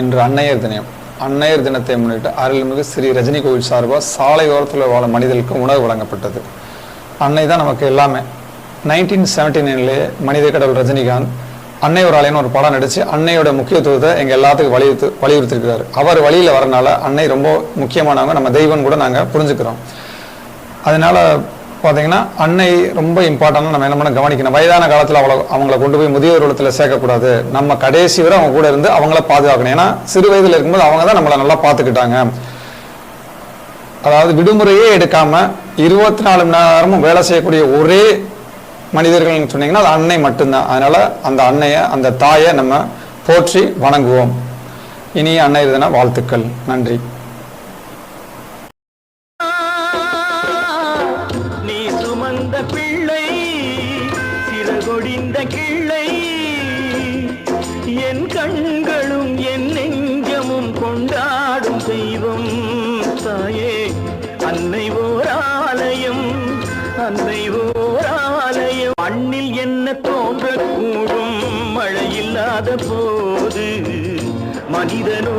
இன்று அன்னையர் தினம். அன்னையர் தினத்தை முன்னிட்டு அருள்மிகு ஸ்ரீ ரஜினி கோவில் சார்பாக சாலையோரத்தில் வாழ மனிதர்களுக்கு உணவு வழங்கப்பட்டது. அன்னை தான் நமக்கு எல்லாமே. நைன்டீன் செவன்டி நைன்லேயே மனித கடவுள் ரஜினிகாந்த் அன்னை ஒரு ஆலயம்னு ஒரு படம் நடித்து அன்னையோட முக்கியத்துவத்தை எங்கள் எல்லாத்துக்கும் வலியுறுத்து வலியுறுத்திருக்கிறார். அவர் வழியில் வரனால அன்னை ரொம்ப முக்கியமானவங்க. நம்ம தெய்வம் கூட நாங்கள் புரிஞ்சுக்கிறோம். அதனால பார்த்தீங்கன்னா அன்னை ரொம்ப இம்பார்ட்டண்டாக நம்ம என்ன பண்ண கவனிக்கணும். வயதான காலத்தில் அவ்வளோ அவங்கள கொண்டு போய் முதியோர் இல்லத்தில் சேர்க்கக்கூடாது. நம்ம கடைசி வரை அவங்க கூட இருந்து அவங்கள பாதுகாக்கணும். ஏன்னா சிறு வயதில் இருக்கும்போது அவங்க தான் நம்மளை நல்லா பார்த்துக்கிட்டாங்க. அதாவது விடுமுறையே எடுக்காம இருபத்தி நாலு மணி நேரமும் வேலை செய்யக்கூடிய ஒரே மனிதர்கள்னு சொன்னீங்கன்னா அது அன்னை மட்டும்தான். அதனால அந்த அன்னையை அந்த தாயை நம்ம போற்றி வணங்குவோம். இனிய அன்னை தின வாழ்த்துக்கள். நன்றி. கொடிந்த கிள்ளை. என் கண்களும் என் நெஞ்சமும் கொண்டாடும் தெய்வம் தாயே. அன்னை ஓர் ஆலயம் அன்னை ஓர் ஆலயம் மண்ணில் என்ன தோன்றக்கூடும் மழையில்லாத போது மனிதனோ